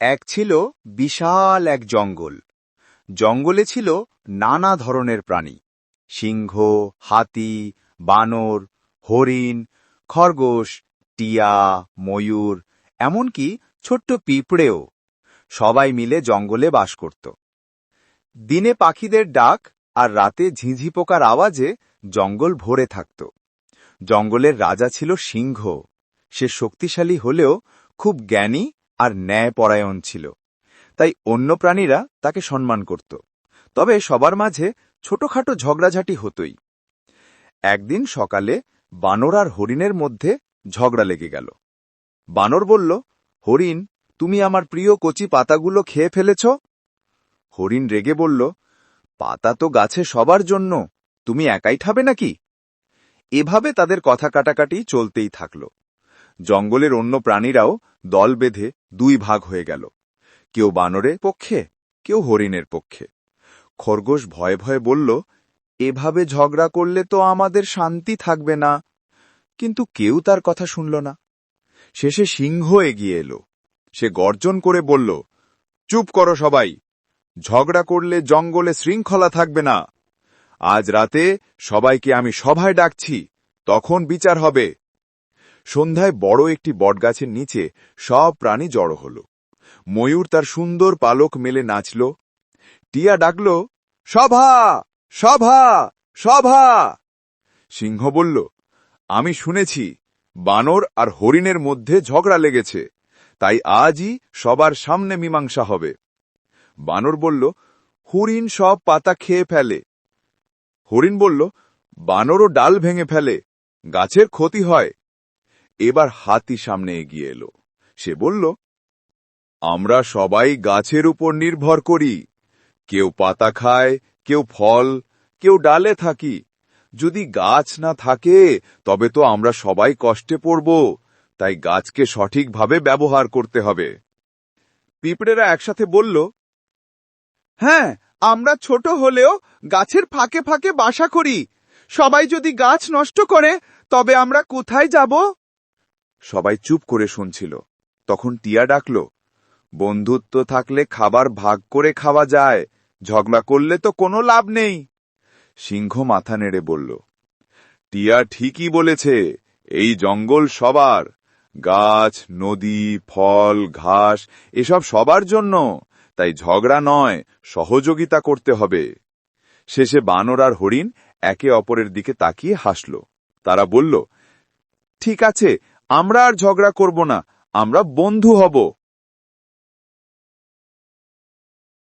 এক ছিল বিশাল এক জঙ্গল। জঙ্গলে ছিল নানা ধরনের প্রাণী। সিংহ, হাতি, বানর, হরিণ, খরগোশ, টিয়া, ময়ূর, এমনকি ছোট্ট পিঁপড়েও সবাই মিলে জঙ্গলে বাস করত। দিনে পাখিদের ডাক আর রাতে ঝিঁঝি পোকার আওয়াজে জঙ্গল ভরে থাকত। জঙ্গলের রাজা ছিল সিংহ। সে শক্তিশালী হলেও খুব জ্ঞানী আর ন্যায়পরায়ণ ছিল। তাই অন্য প্রাণীরা তাকে সম্মান করত। তবে সবার মাঝে ছোটখাটো ঝগড়াঝাটি হতই। একদিন সকালে বানর আর হরিণের মধ্যে ঝগড়া লেগে গেল। বানর বলল, হরিণ, তুমি আমার প্রিয় কচি পাতাগুলো খেয়ে ফেলেছ? হরিণ রেগে বলল, পাতা তো গাছে সবার জন্য, তুমি একাই খাবে নাকি? এভাবে তাদের কথা কাটাকাটি চলতেই থাকল। জঙ্গলের অন্য প্রাণীরাও দল বেঁধে দুই ভাগ হয়ে গেল। কেউ বানরের পক্ষে, কেউ হরিণের পক্ষে। খরগোশ ভয়ে ভয়ে বলল, এভাবে ঝগড়া করলে তো আমাদের শান্তি থাকবে না। কিন্তু কেউ তার কথা শুনল না। শেষে সিংহ এগিয়ে এলো। সে গর্জন করে বলল, চুপ করো সবাই। ঝগড়া করলে জঙ্গলে শৃঙ্খলা থাকবে না। আজ রাতে সবাইকে আমি সভায় ডাকছি। তখন বিচার হবে। সন্ধ্যায় বড় একটি বটগাছের নিচে সব প্রাণী জড়ো হল। ময়ূর তার সুন্দর পালক মেলে নাচল। টিয়া ডাকল সভা সভা সভা সিংহ বলল, আমি শুনেছি, বানর আর হরিণের মধ্যে ঝগড়া লেগেছে, তাই আজই সবার সামনে মীমাংসা হবে। বানর বলল, হরিণ সব পাতা খেয়ে ফেলে। হরিণ বলল, বানরও ডাল ভেঙে ফেলে, গাছের ক্ষতি হয়। এবার হাতি সামনে এগিয়ে এলো। সে বলল, আমরা সবাই গাছের উপর নির্ভর করি। কেউ পাতা খায়, কেউ ফল, কেউ ডালে থাকি। যদি গাছ না থাকে, তবে তো আমরা সবাই কষ্টে পড়ব। তাই গাছকে সঠিকভাবে ব্যবহার করতে হবে। পিঁপড়েরা একসাথে বলল হ্যাঁ আমরা ছোট হলেও গাছের ফাঁকে ফাঁকে বাসা করি। সবাই যদি গাছ নষ্ট করে, তবে আমরা কোথায় যাব? সবাই চুপ করে শুনছিল। তখন টিয়া ডাকল, বন্ধুত্ব থাকলে খাবার ভাগ করে খাওয়া যায়, ঝগড়া করলে তো কোনো লাভ নেই। সিংহ মাথা নেড়ে বলল, টিয়া ঠিকই বলেছে, এই জঙ্গল সবার। গাছ, নদী, ফল, ঘাস, এসব সবার জন্য। তাই ঝগড়া নয়, সহযোগিতা করতে হবে। শেষে বানর আর হরিণ একে অপরের দিকে তাকিয়ে হাসল। তারা বলল, ঠিক আছে আমরা আর ঝগড়া করব না আমরা বন্ধু হব।